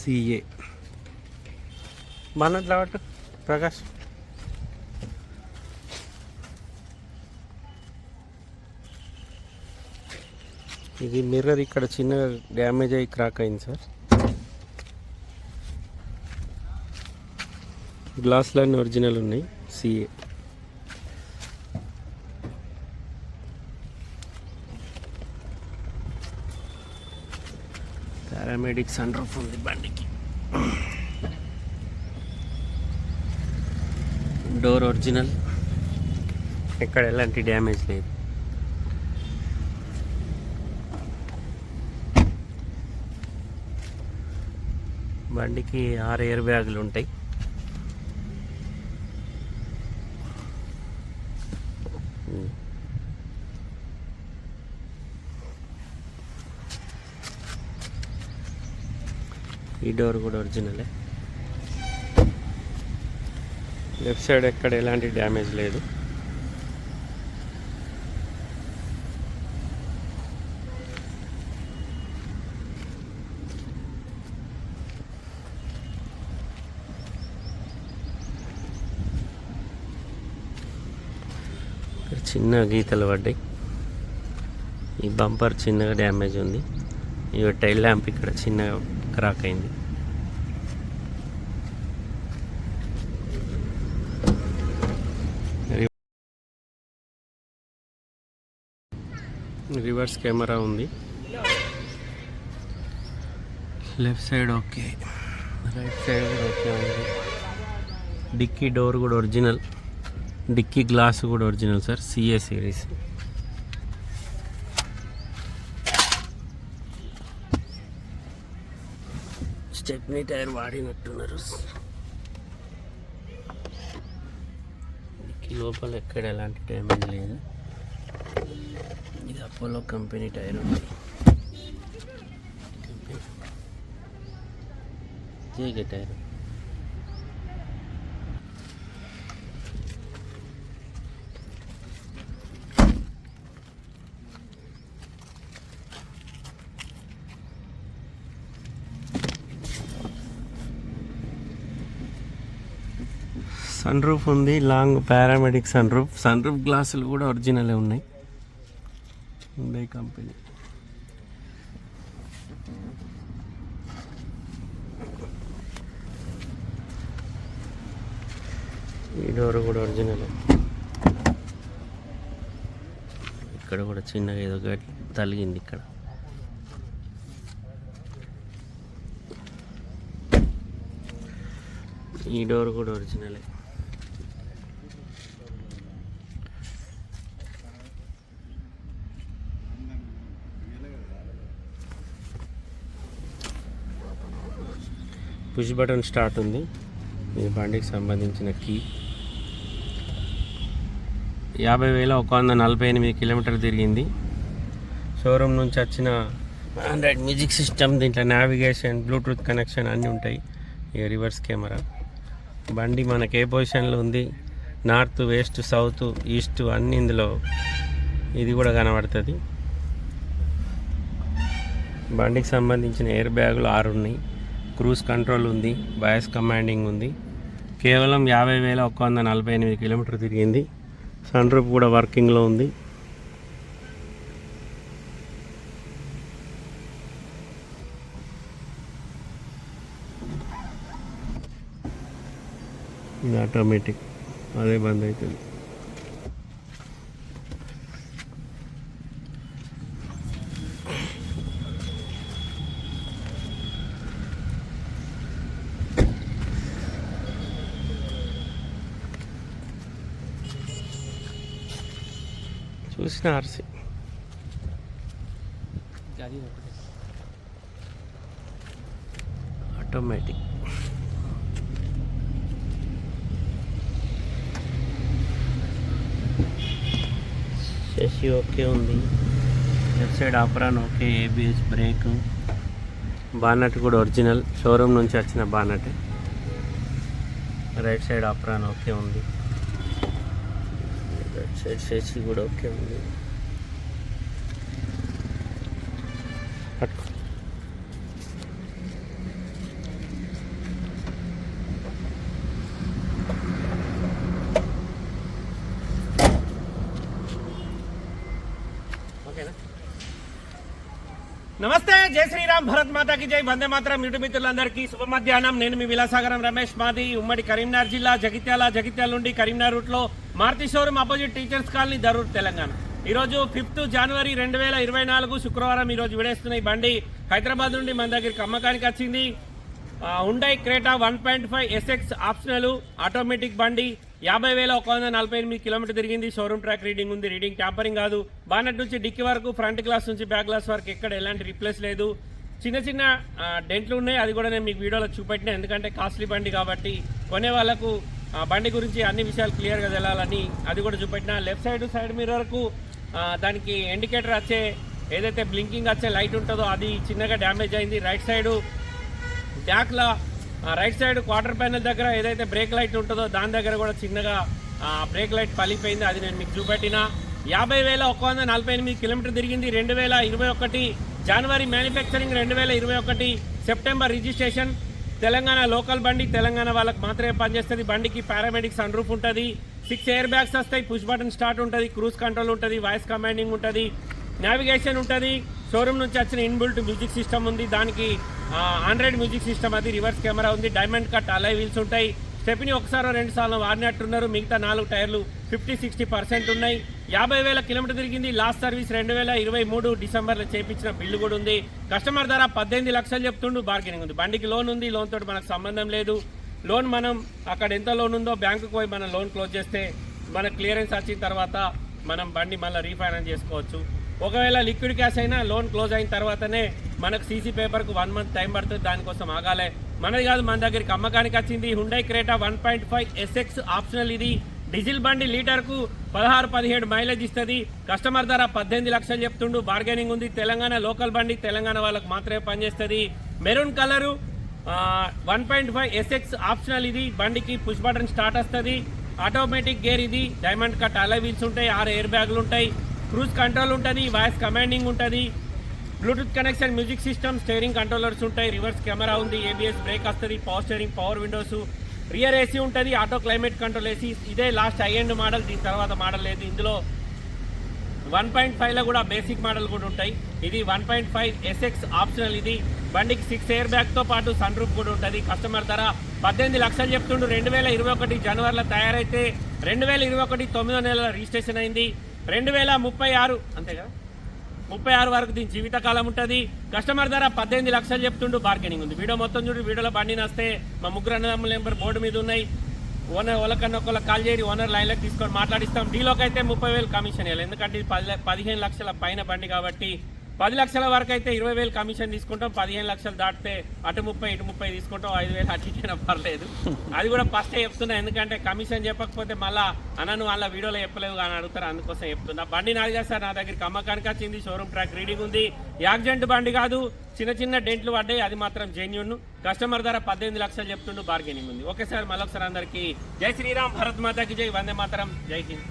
CA. మన కాబట్టి ప్రకాష్. ఇది మిర్రర్ ఇక్కడ చిన్న డ్యామేజ్ అయ్యి క్రాక్ అయింది సార్. గ్లాసులన్నీ ఒరిజినల్ ఉన్నాయి సిఏ. పారామెడిక్ సన్ రూఫ్ ఉంది బండికి. డోర్ ఒరిజినల్ ఎక్కడ ఎలాంటి డ్యామేజ్ లేదు. బండికి ఆరు ఎయిర్ బ్యాగులు ఉంటాయి. ఈ డోర్ కూడా ఒరిజినలే. లెఫ్ట్ సైడ్ ఎక్కడ ఎలాంటి డ్యామేజ్ లేదు. చిన్న గీతలు పడ్డాయి. ఈ బంపర్ చిన్నగా డ్యామేజ్ ఉంది. ఈ టైల్ ల్యాంప్ ఇక్కడ చిన్నగా క్రాక్ అయింది. రివర్స్ కెమెరా ఉంది. Left side okay. Right side కూడా ఓకే ఉంది. డిక్కీ డోర్ కూడా ఒరిజినల్. డిక్కీ గ్లాస్ కూడా original sir. CA series. Stepney tyre వాడినట్టున్నారు లోపల ఎక్కడ ఎలాంటి డ్యామేజ్ లేదు. ఇది అపోలో కంపెనీ టైర్. ఉంది జేకే టైర్. సన్ రూఫ్ ఉంది long panoramic sun roof sun roof గ్లాసులు కూడా ఒరిజినలే ఉన్నాయి. ఉండే కంపెనీ ఈ డోర్ కూడా ఒరిజినల్ ఇక్కడ కూడా చిన్నగా ఏదో తలిగింది ఇక్కడ. ఈ డోర్ కూడా ఒరిజినలే పుష్ బటన్ స్టార్ట్ ఉంది. మీ బండికి సంబంధించిన కీ యాభై వేల ఒక వంద నలభై ఎనిమిది కిలోమీటర్లు తిరిగింది. షోరూమ్ నుంచి వచ్చిన ఆండ్రాయిడ్ మ్యూజిక్ సిస్టమ్ దీంట్లో నావిగేషన్ బ్లూటూత్ కనెక్షన్ అన్నీ ఉంటాయి. ఇక రివర్స్ కెమెరా. బండి మనకి ఏ పొజిషన్లో ఉంది? నార్త్ వెస్ట్ సౌత్ ఈస్ట్ అన్ని ఇందులో ఇది కూడా కనబడుతుంది. బండికి సంబంధించిన ఎయిర్ బ్యాగులు ఆరు ఉన్నాయి. క్రూజ్ కంట్రోల్ ఉంది బయాస్ కమాండింగ్ ఉంది. కేవలం యాభై వేల ఒక్క వంద నలభై ఎనిమిది కిలోమీటర్ తిరిగింది. సన్ రూఫ్ కూడా వర్కింగ్లో ఉంది. ఇది ఆటోమేటిక్ అదే బంద్ అవుతుంది. చూసిన ఆర్సీ. ఆటోమేటిక్ శశి ఓకే ఉంది. Left side apron okay ABS brake bonnet కూడా ఒరిజినల్ షోరూమ్ నుంచి వచ్చిన bonnet right side apron okay ఉంది. साइड से एसी बोर्ड ओके हो नमस्ते जय श्री राम भरत माता की जय वंदे मातरम मित्र की शुभ मध्यान नीन विलासागरम रमेश माधी उम्मीद करी जिला Jagtial Jagtial Karimnagar route Maruti showroom opposite teachers colony Darur Telangana. ఈ రోజు ఫిఫ్త్ జనవరి రెండు వేల ఇరవై నాలుగు శుక్రవారం ఈరోజు విడేస్తున్న ఈ బండి హైదరాబాద్ నుండి మన దగ్గరికి అమ్మకానికి వచ్చింది. Hyundai Creta one point five SX optional automatic బండి. యాభై వేల ఒక వంద నలభై ఎనిమిది కిలోమీటర్ తిరిగింది. షోరూమ్ ట్రాక్ రీడింగ్ ఉంది. రీడింగ్ ట్యాంపరింగ్ కాదు. బానెట్ నుంచి డిక్కి వరకు ఫ్రంట్ గ్లాస్ నుంచి బ్యాక్ గ్లాస్ వరకు ఎక్కడ ఎలాంటి రిప్లేస్ లేదు. చిన్న చిన్న డెంట్లు ఉన్నాయి. అది కూడా నేను మీకు వీడియోలో చూపెట్టిన. ఎందుకంటే కాస్ట్లీ బండి కాబట్టి కొనే వాళ్ళకు బండి గురించి అన్ని విషయాలు క్లియర్గా తెలాలని అది కూడా చూపెట్టిన. లెఫ్ట్ సైడ్ సైడ్ మిర్రర్కు దానికి ఇండికేటర్ వచ్చే ఏదైతే బ్లింకింగ్ వచ్చే లైట్ ఉంటుందో అది చిన్నగా డ్యామేజ్ అయింది. రైట్ సైడు బ్యాక్లో రైట్ సైడ్ క్వార్టర్ ప్యానెల్ దగ్గర ఏదైతే బ్రేక్ లైట్ ఉంటుందో దాని దగ్గర కూడా చిన్నగా బ్రేక్ లైట్ పలిపోయింది అది నేను మీకు చూపెట్టిన. యాభై వేల ఒక వంద నలభై ఎనిమిది కిలోమీటర్ తిరిగింది. రెండు వేల ఇరవై ఒకటి జనవరి మ్యానుఫ్యాక్చరింగ్ రెండు వేల ఇరవై ఒకటి సెప్టెంబర్ రిజిస్ట్రేషన్ తెలంగాణ లోకల్ బండి తెలంగాణ వాళ్ళకి మాత్రమే పనిచేస్తుంది. బండికి పారామెడిక్ సన్ రూఫ్ ఉంటుంది. సిక్స్ ఎయిర్ బ్యాగ్స్ వస్తాయి. పుష్ బటన్ స్టార్ట్ ఉంటుంది. క్రూజ్ కంట్రోల్ ఉంటుంది. వాయిస్ కమాండింగ్ ఉంటుంది. నావిగేషన్ ఉంటుంది. షోరూమ్ నుంచి వచ్చిన ఇన్బుల్ట్ మ్యూజిక్ సిస్టమ్ ఉంది. దానికి ఆండ్రాయిడ్ మ్యూజిక్ సిస్టమ్ అది. రివర్స్ కెమెరా ఉంది. డైమండ్ కట్ అలై వీల్స్ ఉంటాయి. స్టెప్ని ఒకసారి రెండు సార్లు వాడినట్టున్నారు. మిగతా నాలుగు టైర్లు ఫిఫ్టీ సిక్స్టీ పర్సెంట్ ఉన్నాయి. యాభై వేల కిలోమీటర్ తిరిగింది. లాస్ట్ సర్వీస్ రెండు వేల ఇరవై మూడు డిసెంబర్లో చేపించిన బిల్లు కూడా ఉంది. కస్టమర్ ధర పద్దెనిమిది లక్షలు చెప్తుండు. బార్గెనింగ్ ఉంది. బండికి లోన్ ఉంది. లోన్ తోటి మనకు సంబంధం లేదు. లోన్ మనం అక్కడ ఎంత లోన్ ఉందో బ్యాంకుకు పోయి మనం లోన్ క్లోజ్ చేస్తే మన క్లియరెన్స్ వచ్చిన తర్వాత మనం బండి మళ్ళీ రీఫైనాన్స్ చేసుకోవచ్చు. ఒకవేళ లిక్విడ్ క్యాష్ అయినా లోన్ క్లోజ్ అయిన తర్వాతనే మనకు సీసీ పేపర్కు వన్ మంత్ టైం పడుతుంది. దానికోసం ఆగాలే. మనది కాదు మన దగ్గరికి అమ్మకానికి వచ్చింది. Hyundai Creta one point five SX optional ఇది. డీజిల్ బండి లీటర్కు పదహారు పదిహేడు మైలేజ్ ఇస్తుంది. కస్టమర్ ధర పద్దెనిమిది లక్షలు చెప్తుండు. బార్గెనింగ్ ఉంది. తెలంగాణ లోకల్ బండి తెలంగాణ వాళ్ళకు మాత్రమే పనిచేస్తుంది. Maroon colour one point five SX optional ఇది. బండికి పుష్ బటన్ స్టార్ట్ వస్తుంది. ఆటోమేటిక్ గేర్ ఇది. డైమండ్ కట్ అలా వీల్స్ ఉంటాయి. ఆరు ఎయిర్ బ్యాగులు ఉంటాయి. క్రూజ్ కంట్రోల్ ఉంటుంది. వాయిస్ కమాండింగ్ ఉంటుంది. Bluetooth connection music system steering controllers ఉంటాయి. రివర్స్ కెమెరా ఉంది. ఏబిఎస్ బ్రేక్ వస్తుంది. Power steering power windows rear AC ఉంటుంది ఆటో క్లైమేట్ కంట్రోల్ ఏసీ. ఇదే లాస్ట్ ఐ ఎండ్ మోడల్ దీని తర్వాత మోడల్ లేదు. ఇందులో వన్ పాయింట్ ఫైవ్లో కూడా బేసిక్ మోడల్ కూడా ఉంటాయి. ఇది one point five SX optional ఇది. బండికి సిక్స్ ఎయిర్ బ్యాగ్తో పాటు సన్ రూఫ్ కూడా ఉంటుంది. కస్టమర్ ధర పద్దెనిమిది లక్షలు చెప్తుండు. రెండు వేల ఇరవై ఒకటి జనవరిలో తయారైతే రెండు వేల ఇరవై ఒకటి తొమ్మిదో నెలల రిజిస్ట్రేషన్ అయింది. రెండు వేల ముప్పై ఆరు అంతే కదా? ముప్పై ఆరు వరకు దీని జీవితకాలం ఉంటుంది. కస్టమర్ ధర పద్దెనిమిది లక్షలు చెప్తుండు బార్గెనింగ్ ఉంది. వీడియో మొత్తం చూడు వీడియోలో బండి నస్తే మా ముగ్గురు అన్నదమ్ముల నెంబర్ బోర్డు మీద ఉన్నాయి. ఓనర్ వాళ్ళకన్నా ఒకళ్ళ కాల్ చేయండి ఓనర్ లైన్లోకి తీసుకొని మాట్లాడిస్తాం. డీలోకి అయితే ముప్పై వేలు కమిషన్ వేయాలి ఎందుకంటే ఇది పది పదిహేను లక్షల పైన బండి కాబట్టి పది లక్షల వరకు అయితే ఇరవై వేలు కమిషన్ తీసుకుంటాం పదిహేను లక్షలు దాటితే అటు ముప్పై ఇటు ముప్పై తీసుకుంటాం ఐదు వేలు అటు ఇచ్చినా పర్లేదు. అది కూడా ఫస్టే చెప్తున్నా ఎందుకంటే కమిషన్ చెప్పకపోతే మళ్ళా అన్నను వాళ్ళ వీడియోలో చెప్పలేవు అని అడుగుతారు అందుకోసం చెప్తున్నా. బండి నాది కదా సార్ నా దగ్గరికి అమ్మకానికి వచ్చింది షోరూమ్ ట్రాక్ రీడింగ్ ఉంది. యాక్సిడెంట్ బండి కాదు చిన్న చిన్న డెంట్లు పడ్డాయి అది మాత్రం జెన్యున్ కస్టమర్ ధర పద్దెనిమిది లక్షలు చెప్తుండు బార్గెనింగ్ ఉంది. ఓకే సార్ మళ్ళొకసారి అందరికీ జై శ్రీరామ్ భరత్ మాతాకి జై వందే మాతరం జై హింద్.